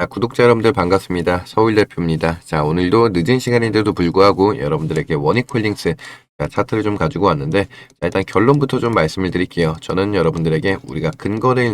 자, 구독자 여러분들 반갑습니다. 서울 대표입니다. 자, 오늘도 늦은 시간인데도 불구하고 여러분들에게 원익홀딩스 자, 차트를 좀 가지고 왔는데 자, 일단 결론부터 좀 말씀을 드릴게요. 저는 여러분들에게 우리가 근거래일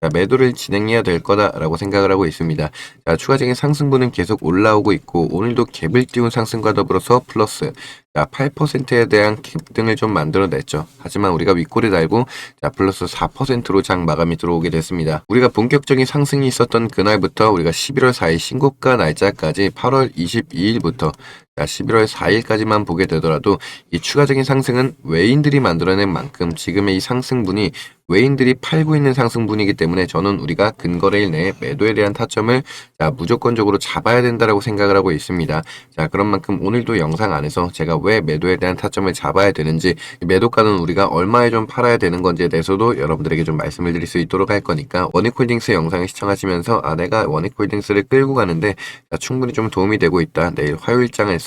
자, 매도를 진행해야 될 거다라고 생각을 하고 있습니다. 자, 추가적인 상승분은 계속 올라오고 있고 오늘도 갭을 띄운 상승과 더불어서 플러스 자, 8%에 대한 급등을 좀 만들어냈죠. 하지만 우리가 윗골을 달고 자, 플러스 4%로 장 마감이 들어오게 됐습니다. 우리가 본격적인 상승이 있었던 그날부터 우리가 11월 4일 신고가 날짜까지 8월 22일부터 자, 11월 4일까지만 보게 되더라도 이 추가적인 상승은 외인들이 만들어낸 만큼 지금의 이 상승분이 외인들이 팔고 있는 상승분이기 때문에 저는 우리가 근거래일 내에 매도에 대한 타점을 자, 무조건적으로 잡아야 된다라고 생각을 하고 있습니다. 자, 그런 만큼 오늘도 영상 안에서 제가 왜 매도에 대한 타점을 잡아야 되는지 이 매도가는 우리가 얼마에 좀 팔아야 되는 건지에 대해서도 여러분들에게 좀 말씀을 드릴 수 있도록 할 거니까 원익홀딩스 영상을 시청하시면서 아 내가 원익홀딩스를 끌고 가는데 자, 충분히 좀 도움이 되고 있다. 내일 화요일장에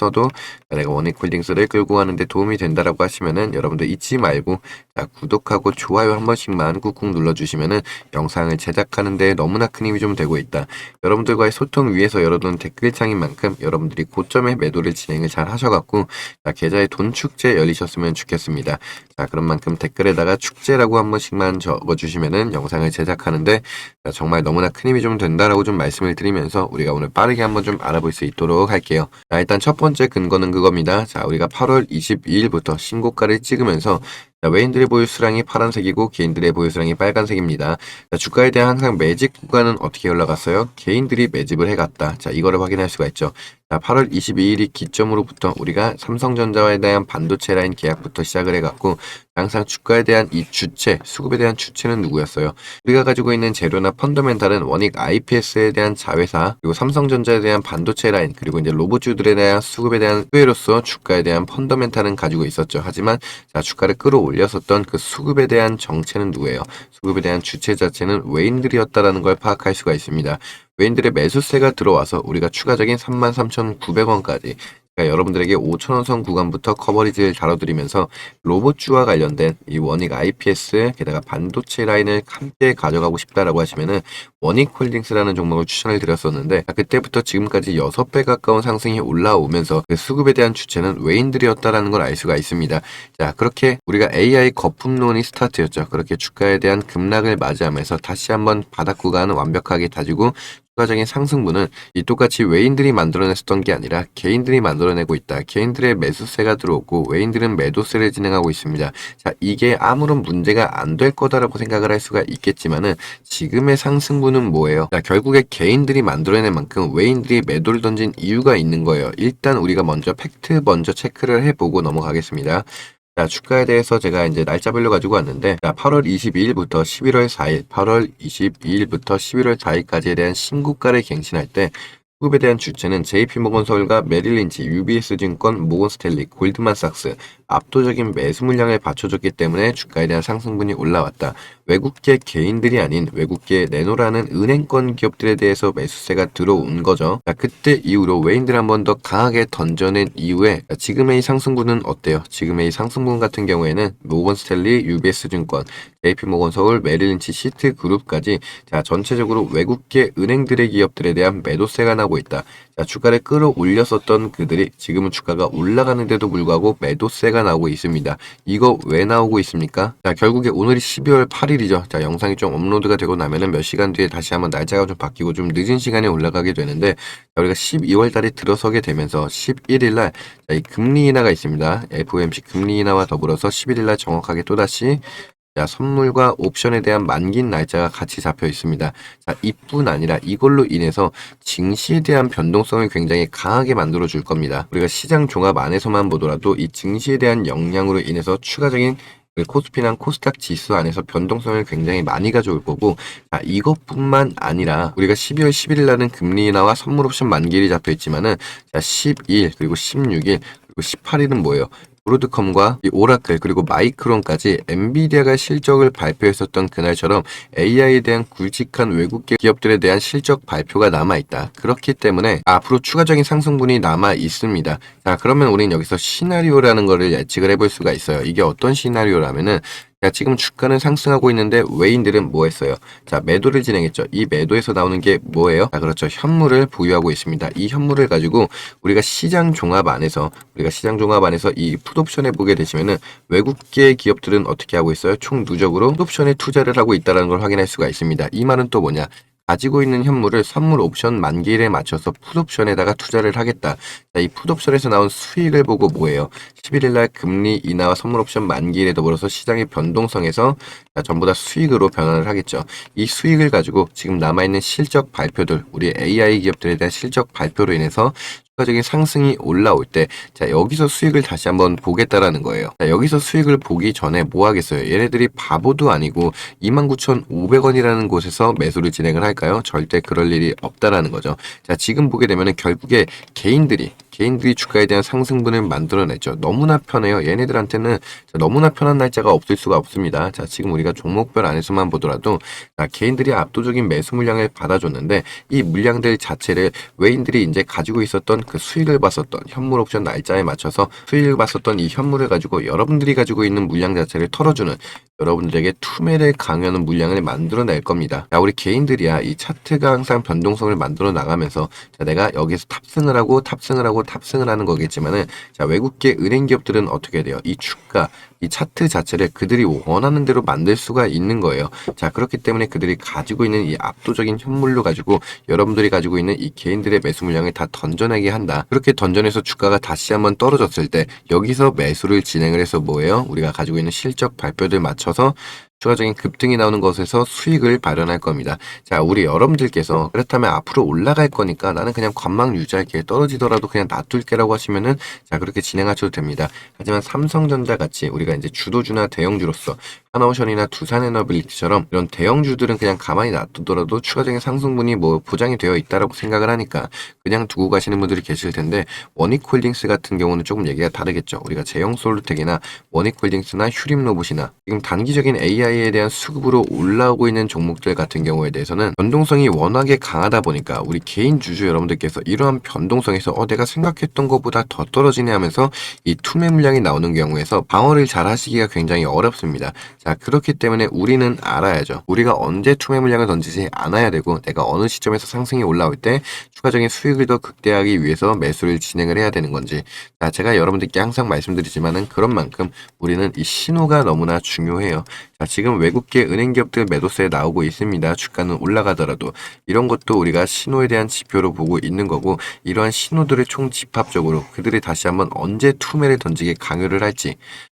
자, 내가 원익홀딩스를 끌고 가는데 도움이 된다라고 하시면은 여러분들 잊지 말고 자, 구독하고 좋아요 한 번씩 만 꾹꾹 눌러주시면은 영상을 제작하는 데 너무나 큰 힘이 좀 되고 있다. 여러분들과의 소통 위해서 열어둔 댓글창인 만큼 여러분들이 고점의 매도를 진행을 잘 하셔갖고 자, 계좌에 돈 축제 열리셨으면 좋겠습니다. 자, 그런 만큼 댓글에다가 축제라고 한 번씩만 적어주시면은 영상을 제작하는데 자, 정말 너무나 큰 힘이 좀 된다라고 좀 말씀을 드리면서 우리가 오늘 빠르게 한번 좀 알아볼 수 있도록 할게요. 자, 일단 첫 번째 근거는 그겁니다. 자, 우리가 8월 22일부터 신고가를 찍으면서 자, 외인들의 보유 수량이 파란색이고 개인들의 보유 수량이 빨간색입니다. 자, 주가에 대한 항상 매집 구간은 어떻게 올라갔어요? 개인들이 매집을 해갔다. 자, 이거를 확인할 수가 있죠. 자, 8월 22일이 기점으로부터 우리가 삼성전자에 대한 반도체 라인 계약부터 시작을 해갔고 항상 주가에 대한 이 주체, 수급에 대한 주체는 누구였어요? 우리가 가지고 있는 재료나 펀더멘탈은 원익 IPS에 대한 자회사, 그리고 삼성전자에 대한 반도체 라인, 그리고 이제 로봇주들에 대한 수급에 대한 수혜로서 주가에 대한 펀더멘탈은 가지고 있었죠. 하지만 자, 주가를 끌어올렸었던 그 수급에 대한 정체는 누구예요? 수급에 대한 주체 자체는 외인들이었다라는 걸 파악할 수가 있습니다. 외인들의 매수세가 들어와서 우리가 추가적인 33,900원까지 그러니까 여러분들에게 5천원 선 구간부터 커버리지를 다뤄드리면서 로봇주와 관련된 이 원익 IPS 게다가 반도체 라인을 함께 가져가고 싶다라고 하시면은 원익 홀딩스라는 종목을 추천을 드렸었는데 자, 그때부터 지금까지 6배 가까운 상승이 올라오면서 그 수급에 대한 주체는 외인들이었다라는 걸 알 수가 있습니다. 자 그렇게 우리가 AI 거품론이 스타트였죠. 그렇게 주가에 대한 급락을 맞이하면서 다시 한번 바닥 구간을 완벽하게 다지고 추가적인 상승분은 이 똑같이 외인들이 만들어냈었던 게 아니라 개인들이 만들어내고 있다. 개인들의 매수세가 들어오고 외인들은 매도세를 진행하고 있습니다. 자, 이게 아무런 문제가 안 될 거다라고 생각을 할 수가 있겠지만은 지금의 상승분은 뭐예요? 자, 결국에 개인들이 만들어낸 만큼 외인들이 매도를 던진 이유가 있는 거예요. 일단 우리가 먼저 팩트 먼저 체크를 해보고 넘어가겠습니다. 자, 주가에 대해서 제가 이제 날짜별로 가지고 왔는데, 자, 8월 22일부터 11월 4일, 8월 22일부터 11월 4일까지에 대한 신고가를 갱신할 때, 수급에 대한 주체는 JP모건 서울과 메릴린치, UBS 증권, 모건 스탠리, 골드만삭스 압도적인 매수 물량을 받쳐줬기 때문에 주가에 대한 상승분이 올라왔다. 외국계 개인들이 아닌 외국계 내노라는 은행권 기업들에 대해서 매수세가 들어온 거죠. 자, 그때 이후로 외인들 한 번 더 강하게 던져낸 이후에 자, 지금의 이 상승분은 어때요? 지금의 이 상승분 같은 경우에는 모건 스탠리, UBS 증권, JP모건 서울, 메릴린치, 시트 그룹까지 자 전체적으로 외국계 은행들의 기업들에 대한 매도세가 나고 있다. 자 주가를 끌어올렸었던 그들이 지금은 주가가 올라가는데도 불구하고 매도세가 나오고 있습니다. 이거 왜 나오고 있습니까? 자 결국에 오늘이 12월 8일이죠. 자 영상이 좀 업로드가 되고 나면은 몇 시간 뒤에 다시 한번 날짜가 좀 바뀌고 좀 늦은 시간에 올라가게 되는데 자, 우리가 12월 달에 들어서게 되면서 11일 날 금리 인하가 있습니다. FOMC 금리 인하와 더불어서 11일 날 정확하게 또다시 자, 선물과 옵션에 대한 만긴 날짜가 같이 잡혀 있습니다. 자, 이뿐 아니라 이걸로 인해서 증시에 대한 변동성을 굉장히 강하게 만들어 줄 겁니다. 우리가 시장 종합 안에서만 보더라도 이 증시에 대한 영향으로 인해서 추가적인 그 코스피랑 코스닥 지수 안에서 변동성을 굉장히 많이 가져올 거고 자, 이것뿐만 아니라 우리가 12월 11일 날은 금리 인하와 선물 옵션 만기일이 잡혀 있지만은 자, 12일 그리고 16일 그리고 18일은 뭐예요? 브로드컴과 이 오라클 그리고 마이크론까지 엔비디아가 실적을 발표했었던 그날처럼 AI에 대한 굵직한 외국계 기업들에 대한 실적 발표가 남아 있다. 그렇기 때문에 앞으로 추가적인 상승분이 남아 있습니다. 자, 그러면 우리는 여기서 시나리오라는 거를 예측을 해볼 수가 있어요. 이게 어떤 시나리오라면은 자, 지금 주가는 상승하고 있는데 외인들은 뭐 했어요? 자, 매도를 진행했죠. 이 매도에서 나오는 게 뭐예요? 자, 그렇죠. 현물을 보유하고 있습니다. 이 현물을 가지고 우리가 시장 종합 안에서 우리가 시장 종합 안에서 이 풋옵션에 보게 되시면은 외국계 기업들은 어떻게 하고 있어요? 총 누적으로 풋옵션에 투자를 하고 있다는 걸 확인할 수가 있습니다. 이 말은 또 뭐냐? 가지고 있는 현물을 선물 옵션 만기일에 맞춰서 풋옵션에다가 투자를 하겠다. 자, 이 풋옵션에서 나온 수익을 보고 뭐예요? 11일날 금리 인하와 선물 옵션 만기일에 더불어서 시장의 변동성에서 자, 전부 다 수익으로 변환을 하겠죠. 이 수익을 가지고 지금 남아있는 실적 발표들, 우리 AI 기업들에 대한 실적 발표로 인해서 추 가적인 상승이 올라올 때, 자, 여기서 수익을 다시 한번 보겠다라는 거예요. 자, 여기서 수익을 보기 전에 뭐 하겠어요? 얘네들이 바보도 아니고 29,500원이라는 곳에서 매수를 진행을 할까요? 절대 그럴 일이 없다라는 거죠. 자, 지금 보게 되면은 결국에 개인들이 개인들이 주가에 대한 상승분을 만들어냈죠. 너무나 편해요. 얘네들한테는 자, 너무나 편한 날짜가 없을 수가 없습니다. 자, 지금 우리가 종목별 안에서만 보더라도 자, 개인들이 압도적인 매수 물량을 받아줬는데 이 물량들 자체를 외인들이 이제 가지고 있었던 그 수익을 봤었던 현물 옵션 날짜에 맞춰서 수익을 봤었던 이 현물을 가지고 여러분들이 가지고 있는 물량 자체를 털어주는 여러분들에게 투매를 강요하는 물량을 만들어낼 겁니다. 자, 우리 개인들이야 이 차트가 항상 변동성을 만들어 나가면서 자, 내가 여기서 탑승을 하고 탑승을 하고 탑승을 하는 거겠지만은 자, 외국계 은행 기업들은 어떻게 돼요? 이 주가 이 차트 자체를 그들이 원하는 대로 만들 수가 있는 거예요. 자, 그렇기 때문에 그들이 가지고 있는 이 압도적인 현물로 가지고 여러분들이 가지고 있는 이 개인들의 매수 물량을 다 던져내게 한다. 그렇게 던져내서 주가가 다시 한번 떨어졌을 때 여기서 매수를 진행을 해서 뭐예요? 우리가 가지고 있는 실적 발표들 맞춰서 추가적인 급등이 나오는 것에서 수익을 발현할 겁니다. 자, 우리 여러분들께서 그렇다면 앞으로 올라갈 거니까 나는 그냥 관망 유지할게 떨어지더라도 그냥 놔둘게라고 하시면은 자 그렇게 진행하셔도 됩니다. 하지만 삼성전자 같이 우리가 이제 주도주나 대형주로서 하나오션이나 두산에너빌리티처럼 이런 대형주들은 그냥 가만히 놔두더라도 추가적인 상승분이 뭐 보장이 되어 있다라고 생각을 하니까 그냥 두고 가시는 분들이 계실 텐데 원익홀딩스 같은 경우는 조금 얘기가 다르겠죠. 우리가 제형솔루텍이나 원익홀딩스나 휴림로봇이나 지금 단기적인 AI에 대한 수급으로 올라오고 있는 종목들 같은 경우에 대해서는 변동성이 워낙에 강하다 보니까 우리 개인 주주 여러분들께서 이러한 변동성에서 어 내가 생각했던 것보다 더 떨어지네 하면서 이 투매 물량이 나오는 경우에서 방어를 잘 하시기가 굉장히 어렵습니다. 자 그렇기 때문에 우리는 알아야죠. 우리가 언제 투매 물량을 던지지 않아야 되고 내가 어느 시점에서 상승이 올라올 때 추가적인 수익을 더 극대화하기 위해서 매수를 진행을 해야 되는 건지 자 제가 여러분들께 항상 말씀드리지만은 그런 만큼 우리는 이 신호가 너무나 중요해요. 자, 지금 외국계 은행 기업들 매도세에 나오고 있습니다. 주가는 올라가더라도 이런 것도 우리가 신호에 대한 지표로 보고 있는 거고 이러한 신호들을 총 집합적으로 그들이 다시 한번 언제 투매를 던지게 강요를 할지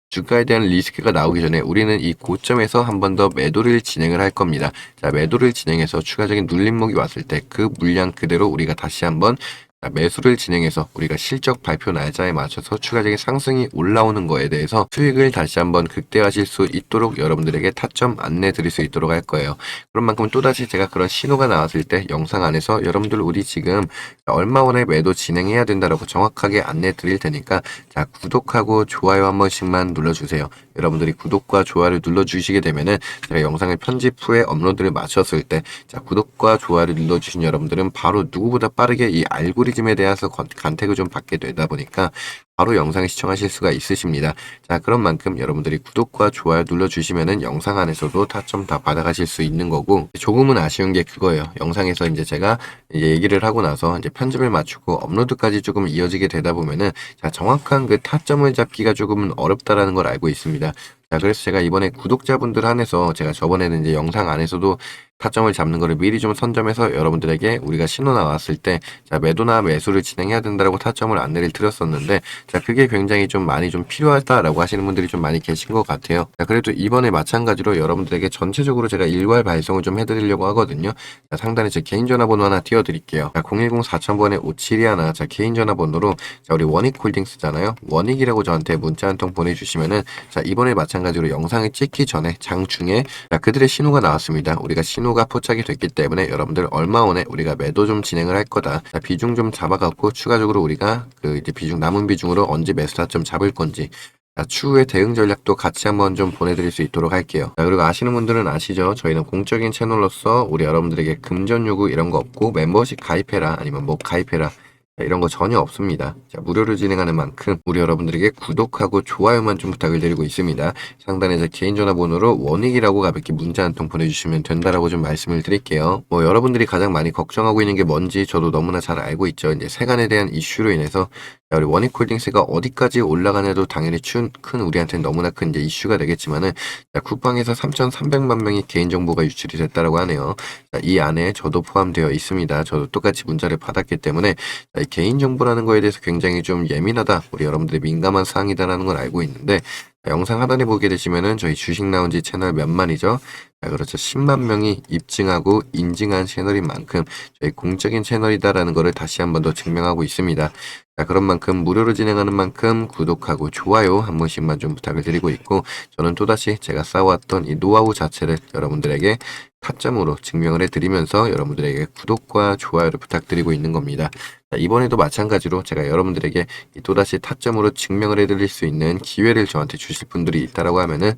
주가에 대한 리스크가 나오기 전에 우리는 이 고점에서 한 번 더 매도를 진행을 할 겁니다. 자, 매도를 진행해서 추가적인 눌림목이 왔을 때 그 물량 그대로 우리가 다시 한번 자, 매수를 진행해서 우리가 실적 발표 날짜에 맞춰서 추가적인 상승이 올라오는 거에 대해서 수익을 다시 한번 극대화하실 수 있도록 여러분들에게 타점 안내 드릴 수 있도록 할 거예요. 그런 만큼 또다시 제가 그런 신호가 나왔을 때 영상 안에서 여러분들 우리 지금 얼마 원에 매도 진행해야 된다라고 정확하게 안내 드릴 테니까 자 구독하고 좋아요 한 번씩만 눌러주세요. 여러분들이 구독과 좋아요를 눌러주시게 되면은 제가 영상을 편집 후에 업로드를 마쳤을 때 자 구독과 좋아요를 눌러주신 여러분들은 바로 누구보다 빠르게 이 알고리즘 에 대해서 건- 간택을 좀 받게 되다 보니까 바로 영상을 시청하실 수가 있으십니다. 자, 그런 만큼 여러분들이 구독과 좋아요 눌러주시면은 영상 안에서도 타점 다 받아가실 수 있는 거고, 조금은 아쉬운 게 그거예요. 영상에서 이제 제가 이제 얘기를 하고 나서 이제 편집을 마치고 업로드까지 조금 이어지게 되다 보면은, 자, 정확한 그 타점을 잡기가 조금은 어렵다라는 걸 알고 있습니다. 자, 그래서 제가 이번에 구독자분들 한해서 제가 저번에는 이제 영상 안에서도 타점을 잡는 거를 미리 좀 선점해서 여러분들에게 우리가 신호 나왔을 때, 자, 매도나 매수를 진행해야 된다라고 타점을 안내를 드렸었는데, 자, 그게 굉장히 좀 많이 좀 필요하다라고 하시는 분들이 좀 많이 계신 것 같아요. 자, 그래도 이번에 마찬가지로 여러분들에게 전체적으로 제가 일괄 발송을 좀 해드리려고 하거든요. 자, 상단에 제 개인 전화번호 하나 띄워드릴게요. 자, 010 4000번에 57이 하나, 자, 개인 전화번호로, 자, 우리 원익홀딩스잖아요. 원익이라고 저한테 문자 한 통 보내주시면은, 자, 이번에 마찬가지로 영상을 찍기 전에 장중에, 자, 그들의 신호가 나왔습니다. 우리가 신호가 포착이 됐기 때문에 여러분들 얼마 원에 우리가 매도 좀 진행을 할 거다. 자, 비중 좀 잡아갖고 추가적으로 우리가 그 이제 비중, 남은 비중으로 언제 매수 타점 잡을 건지, 자, 추후에 대응 전략도 같이 한번 좀 보내드릴 수 있도록 할게요. 자, 그리고 아시는 분들은 아시죠? 저희는 공적인 채널로서 우리 여러분들에게 금전 요구 이런 거 없고 멤버십 가입해라 아니면 뭐 가입해라 자, 이런 거 전혀 없습니다. 자, 무료로 진행하는 만큼 우리 여러분들에게 구독하고 좋아요만 좀 부탁을 드리고 있습니다. 상단에 제 개인 전화번호로 원익이라고 가볍게 문자 한 통 보내주시면 된다라고 좀 말씀을 드릴게요. 뭐 여러분들이 가장 많이 걱정하고 있는 게 뭔지 저도 너무나 잘 알고 있죠. 이제 세간에 대한 이슈로 인해서 자, 우리 원익홀딩스가 어디까지 올라가냐도 당연히 춘, 큰 우리한테는 너무나 큰 이제 이슈가 되겠지만은 자, 국방에서 3,300만 명이 개인정보가 유출이 됐다라고 하네요. 자, 이 안에 저도 포함되어 있습니다. 저도 똑같이 문자를 받았기 때문에 자, 이 개인정보라는 거에 대해서 굉장히 좀 예민하다. 우리 여러분들이 민감한 사항이다라는 걸 알고 있는데 자, 영상 하단에 보게 되시면은 저희 주식 나온지 채널 몇만이죠. 자, 그렇죠. 10만 명이 입증하고 인증한 채널인 만큼 저희 공적인 채널이다라는 것을 다시 한 번 더 증명하고 있습니다. 자, 그런 만큼 무료로 진행하는 만큼 구독하고 좋아요 한 번씩만 좀 부탁을 드리고 있고 저는 또다시 제가 쌓아왔던 이 노하우 자체를 여러분들에게 타점으로 증명을 해드리면서 여러분들에게 구독과 좋아요를 부탁드리고 있는 겁니다. 자, 이번에도 마찬가지로 제가 여러분들에게 이 또다시 타점으로 증명을 해드릴 수 있는 기회를 저한테 주실 분들이 있다라고 하면은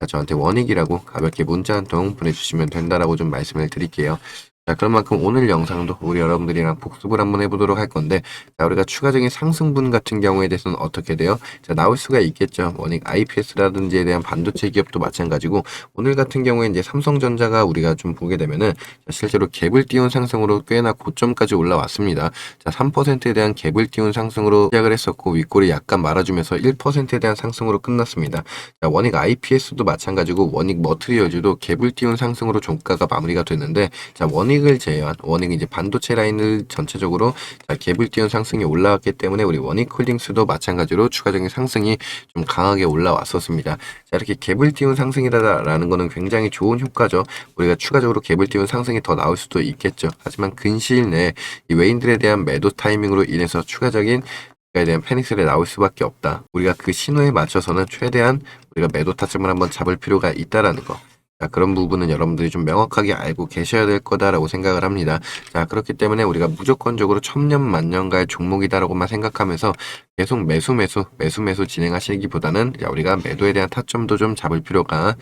자, 저한테 원익이라고 가볍게 문자 한 통 보내주시면 된다라고 좀 말씀을 드릴게요. 자, 그런 만큼 오늘 영상도 우리 여러분들이랑 복습을 한번 해보도록 할 건데, 자, 우리가 추가적인 상승분 같은 경우에 대해서는 어떻게 돼요? 자, 나올 수가 있겠죠. 원익 IPS라든지에 대한 반도체 기업도 마찬가지고, 오늘 같은 경우에 이제 삼성전자가 우리가 좀 보게 되면은, 자, 실제로 갭을 띄운 상승으로 꽤나 고점까지 올라왔습니다. 자, 3%에 대한 갭을 띄운 상승으로 시작을 했었고, 윗골이 약간 말아주면서 1%에 대한 상승으로 끝났습니다. 자, 원익 IPS도 마찬가지고, 원익 머트리얼즈도 갭을 띄운 상승으로 종가가 마무리가 됐는데, 자, 원익 원익을 제외한 원익 이제 반도체 라인을 전체적으로 자, 갭을 띄운 상승이 올라왔기 때문에 우리 원익 홀딩스도 마찬가지로 추가적인 상승이 좀 강하게 올라왔었습니다. 자 이렇게 갭을 띄운 상승이라는 거는 굉장히 좋은 효과죠. 우리가 추가적으로 갭을 띄운 상승이 더 나올 수도 있겠죠. 하지만 근시일 내에 이 외인들에 대한 매도 타이밍으로 인해서 추가적인 에 대한 패닉셀이 나올 수밖에 없다. 우리가 그 신호에 맞춰서는 최대한 우리가 매도 타점을 한번 잡을 필요가 있다라는 거. 자, 그런 부분은 여러분들이 좀 명확하게 알고 계셔야 될 거다라고 생각을 합니다. 자, 그렇기 때문에 우리가 무조건적으로 천년 만년가의 종목이다라고만 생각하면서 계속 매수 매수 매수 매수 진행하시기보다는 야, 우리가 매도에 대한 타점도 좀 잡을 필요가 자,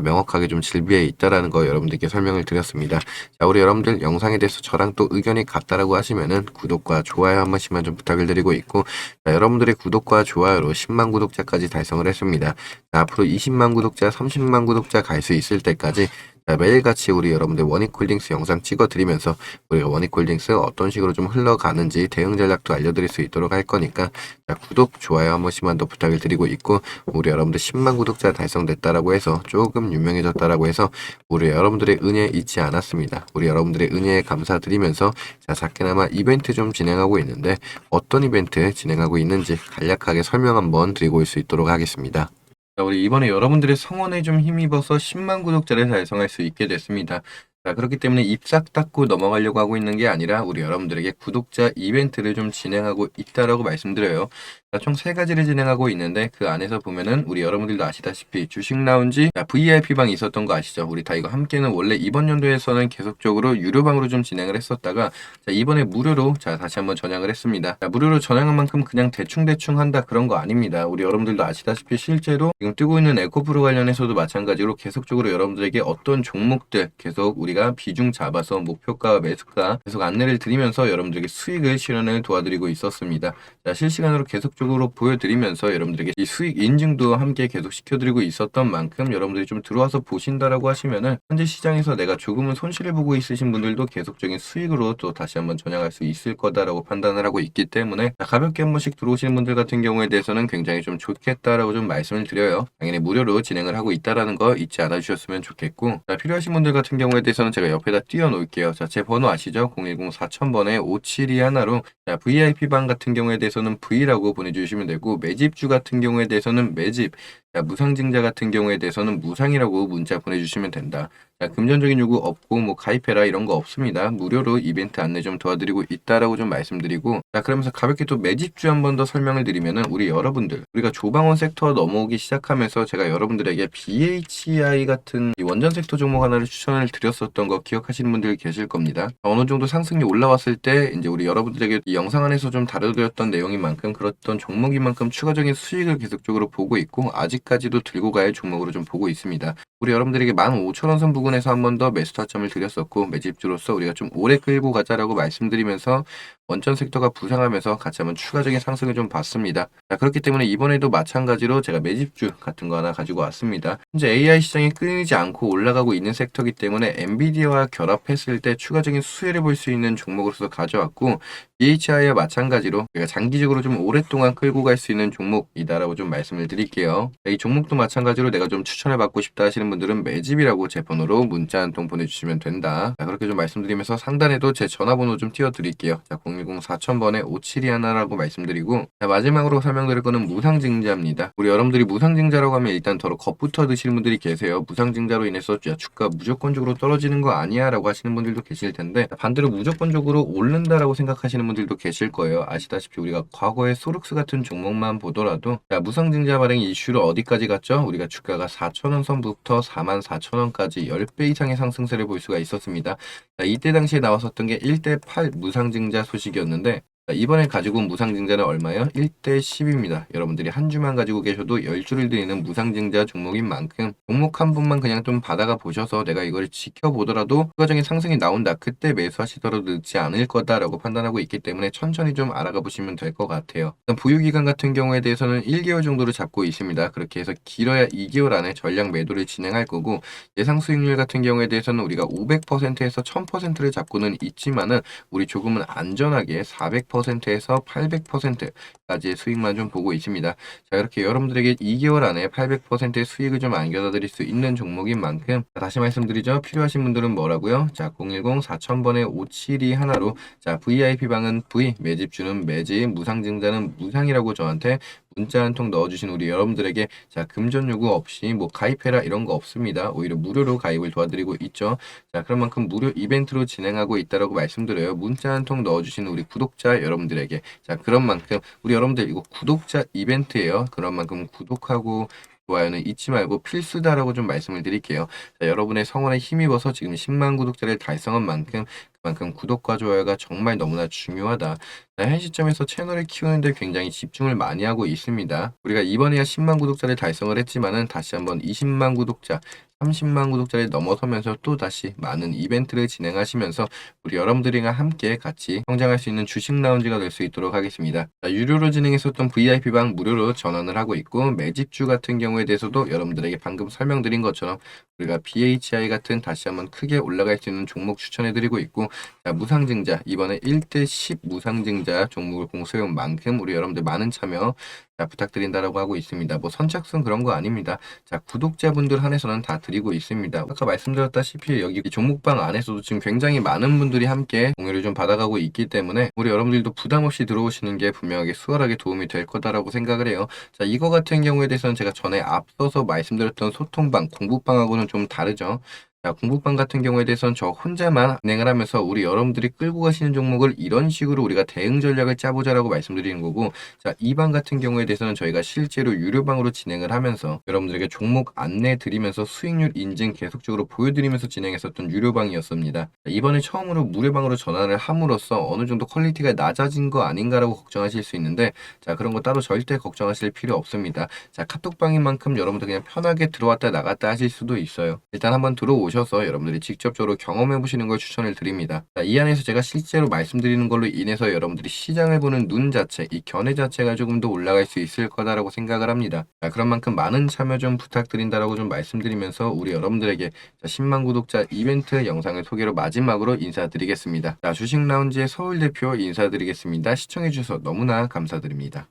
명확하게 좀 질비해 있다라는 거 여러분들께 설명을 드렸습니다. 자, 우리 여러분들 영상에 대해서 저랑 또 의견이 같다라고 하시면은 구독과 좋아요 한 번씩만 좀 부탁을 드리고 있고 자, 여러분들의 구독과 좋아요로 10만 구독자까지 달성을 했습니다. 자, 앞으로 20만 구독자, 30만 구독자 갈 수 있을 때까지 자, 매일같이 우리 여러분들 원익홀딩스 영상 찍어드리면서 우리가 원익홀딩스 어떤 식으로 좀 흘러가는지 대응 전략도 알려드릴 수 있도록 할 거니까 자, 구독, 좋아요 한 번씩만 더 부탁을 드리고 있고 우리 여러분들 10만 구독자 달성됐다라고 해서 조금 유명해졌다라고 해서 우리 여러분들의 은혜 잊지 않았습니다. 우리 여러분들의 은혜에 감사드리면서 자, 작게나마 이벤트 좀 진행하고 있는데 어떤 이벤트 진행하고 있는지 간략하게 설명 한번 드리고 올 수 있도록 하겠습니다. 자, 우리 이번에 여러분들의 성원에 좀 힘입어서 10만 구독자를 달성할 수 있게 됐습니다. 자, 그렇기 때문에 입싹 닫고 넘어가려고 하고 있는 게 아니라 우리 여러분들에게 구독자 이벤트를 좀 진행하고 있다라고 말씀드려요. 자, 총세 가지를 진행하고 있는데 그 안에서 보면은 우리 여러분들도 아시다시피 주식 라운지 VIP방이 있었던 거 아시죠? 우리 다 이거 함께는 원래 이번 연도에서는 계속적으로 유료방으로 좀 진행을 했었다가 자, 이번에 무료로 자, 다시 한번 전향을 했습니다. 자, 무료로 전향한 만큼 그냥 대충대충 한다 그런 거 아닙니다. 우리 여러분들도 아시다시피 실제로 지금 뜨고 있는 에코프로 관련해서도 마찬가지로 계속적으로 여러분들에게 어떤 종목들 계속 우리가 비중 잡아서 목표가 매수가 계속 안내를 드리면서 여러분들에게 수익을 실현을 도와드리고 있었습니다. 자, 실시간으로 계속 적으로 보여드리면서 여러분들에게 이 수익 인증도 함께 계속 시켜드리고 있었던 만큼 여러분들이 좀 들어와서 보신다라고 하시면은 현재 시장에서 내가 조금은 손실을 보고 있으신 분들도 계속적인 수익으로 또 다시 한번 전향할 수 있을 거다라고 판단을 하고 있기 때문에 자, 가볍게 한 번씩 들어오시는 분들 같은 경우에 대해서는 굉장히 좀 좋겠다라고 좀 말씀을 드려요. 당연히 무료로 진행을 하고 있다라는 거 잊지 않아 주셨으면 좋겠고 자, 필요하신 분들 같은 경우에 대해서는 제가 옆에다 띄워 놓을게요. 자, 제 번호 아시죠? 010 4000번에 572 하나로 자, VIP방 같은 경우에 대해서는 V라고 보내 주시면 되고 매집주 같은 경우에 대해서는 매집 자, 무상증자 같은 경우에 대해서는 무상이라고 문자 보내주시면 된다. 자, 금전적인 요구 없고 뭐 가입해라 이런 거 없습니다. 무료로 이벤트 안내 좀 도와드리고 있다라고 좀 말씀드리고 자 그러면서 가볍게 또 매집주 한 번 더 설명을 드리면은 우리 여러분들 우리가 조방원 섹터 넘어오기 시작하면서 제가 여러분들에게 BHI 같은 이 원전 섹터 종목 하나를 추천을 드렸었던 거 기억하시는 분들 계실 겁니다. 어느 정도 상승이 올라왔을 때 이제 우리 여러분들에게 이 영상 안에서 좀 다뤄드렸던 내용인 만큼 그렇던 종목인 만큼 추가적인 수익을 계속적으로 보고 있고 아직 까지도 들고 가야 종목으로 좀 보고 있습니다. 우리 여러분들에게 15,000원 선 부근에서 한 번 더 매수 타점을 드렸었고 매집주로서 우리가 좀 오래 끌고 가자라고 말씀드리면서 원전 섹터가 부상하면서 같이 한번 추가적인 상승을 좀 봤습니다. 자, 그렇기 때문에 이번에도 마찬가지로 제가 매집주 같은 거 하나 가지고 왔습니다. 현재 AI 시장이 끊이지 않고 올라가고 있는 섹터이기 때문에 엔비디아와 결합했을 때 추가적인 수혜를 볼 수 있는 종목으로서 가져왔고 BHI와 마찬가지로 제가 장기적으로 좀 오랫동안 끌고 갈 수 있는 종목이다라고 좀 말씀을 드릴게요. 자, 이 종목도 마찬가지로 내가 좀 추천을 받고 싶다 하시는 분들은 매집이라고 제 번호로 문자 한 통 보내주시면 된다. 자, 그렇게 좀 말씀드리면서 상단에도 제 전화번호 좀 띄워드릴게요. 자, 010 4000번에 57이 하나라고 말씀드리고 자, 마지막으로 설명드릴 거는 무상증자입니다. 우리 여러분들이 무상증자라고 하면 일단 더러 겁부터 드시는 분들이 계세요. 무상증자로 인해서 야, 주가 무조건적으로 떨어지는 거 아니야 라고 하시는 분들도 계실 텐데 반대로 무조건적으로 오른다라고 생각하시는 분들도 계실 거예요. 아시다시피 우리가 과거의 소룩스 같은 종목만 보더라도 자, 무상증자 발행 이슈로 어디 까지 갔죠? 우리가 주가가 4천원 선부터 4만 4천원까지 10배 이상의 상승세를 볼 수가 있었습니다. 자, 이때 당시에 나왔었던 게 1대8 무상증자 소식이었는데 자, 이번에 가지고 온 무상증자는 얼마예요? 1대 10입니다. 여러분들이 한 주만 가지고 계셔도 10주를 드리는 무상증자 종목인 만큼 종목 한 분만 그냥 좀 받아가 보셔서 내가 이걸 지켜보더라도 추가적인 상승이 나온다. 그때 매수하시더라도 늦지 않을 거다라고 판단하고 있기 때문에 천천히 좀 알아가 보시면 될 것 같아요. 일단 보유기간 같은 경우에 대해서는 1개월 정도로 잡고 있습니다. 그렇게 해서 길어야 2개월 안에 전량 매도를 진행할 거고 예상 수익률 같은 경우에 대해서는 우리가 500%에서 1000%를 잡고는 있지만은 우리 조금은 안전하게 400% 8%에서 800%까지의 수익만 좀 보고 있습니다. 자, 이렇게 여러분들에게 2개월 안에 800%의 수익을 좀 안겨다 드릴 수 있는 종목인 만큼 자, 다시 말씀드리죠. 필요하신 분들은 뭐라고요? 자, 010 4000번에 572 하나로 자, VIP 방은 V, 매집주는 매집, 무상증자는 무상이라고 저한테 문자 한 통 넣어주신 우리 여러분들에게 자 금전 요구 없이 뭐 가입해라 이런 거 없습니다. 오히려 무료로 가입을 도와드리고 있죠. 자 그런 만큼 무료 이벤트로 진행하고 있다라고 말씀드려요. 문자 한 통 넣어주신 우리 구독자 여러분들에게 자 그런 만큼 우리 여러분들 이거 구독자 이벤트예요. 그런 만큼 구독하고 좋아요는 잊지 말고 필수다라고 좀 말씀을 드릴게요. 자, 여러분의 성원에 힘입어서 지금 10만 구독자를 달성한 만큼 그만큼 구독과 좋아요가 정말 너무나 중요하다. 자, 현 시점에서 채널을 키우는데 굉장히 집중을 많이 하고 있습니다. 우리가 이번에야 10만 구독자를 달성을 했지만은 다시 한번 20만 구독자, 30만 구독자를 넘어서면서 또 다시 많은 이벤트를 진행하시면서 우리 여러분들이랑 함께 같이 성장할 수 있는 주식 라운지가 될 수 있도록 하겠습니다. 자, 유료로 진행했었던 VIP방 무료로 전환을 하고 있고 매집주 같은 경우에 대해서도 여러분들에게 방금 설명드린 것처럼 우리가 BHI 같은 다시 한번 크게 올라갈 수 있는 종목 추천해드리고 있고 자, 무상증자 이번에 1대 10 무상증자 종목을 공수해온 만큼 우리 여러분들 많은 참여 자, 부탁드린다라고 하고 있습니다. 뭐 선착순 그런 거 아닙니다. 자, 구독자분들 한해서는 다 드리고 있습니다. 아까 말씀드렸다시피 여기 종목방 안에서도 지금 굉장히 많은 분들이 함께 공유를 좀 받아가고 있기 때문에 우리 여러분들도 부담 없이 들어오시는 게 분명하게 수월하게 도움이 될 거다라고 생각을 해요. 자, 이거 같은 경우에 대해서는 제가 전에 앞서서 말씀드렸던 소통방, 공부방하고는 좀 다르죠. 자, 공부방 같은 경우에 대해서는 저 혼자만 진행을 하면서 우리 여러분들이 끌고 가시는 종목을 이런 식으로 우리가 대응 전략을 짜보자라고 말씀드리는 거고, 자, 이 방 같은 경우에 대해서는 저희가 실제로 유료방으로 진행을 하면서 여러분들에게 종목 안내 드리면서 수익률 인증 계속적으로 보여드리면서 진행했었던 유료방이었습니다. 자, 이번에 처음으로 무료방으로 전환을 함으로써 어느 정도 퀄리티가 낮아진 거 아닌가라고 걱정하실 수 있는데, 자, 그런 거 따로 절대 걱정하실 필요 없습니다. 자, 카톡방인 만큼 여러분들 그냥 편하게 들어왔다 나갔다 하실 수도 있어요. 일단 한번 들어오셔 오셔서 여러분들이 직접적으로 경험해 보시는 걸 추천을 드립니다. 자, 이 안에서 제가 실제로 말씀드리는 걸로 인해서 여러분들이 시장을 보는 눈 자체, 이 견해 자체가 조금 더 올라갈 수 있을 거다라고 생각을 합니다. 자, 그런 만큼 많은 참여 좀 부탁드린다라고 좀 말씀드리면서 우리 여러분들에게 자, 10만 구독자 이벤트 영상을 소개로 마지막으로 인사드리겠습니다. 자, 주식 라운지의 서울 대표 인사드리겠습니다. 시청해 주셔서 너무나 감사드립니다.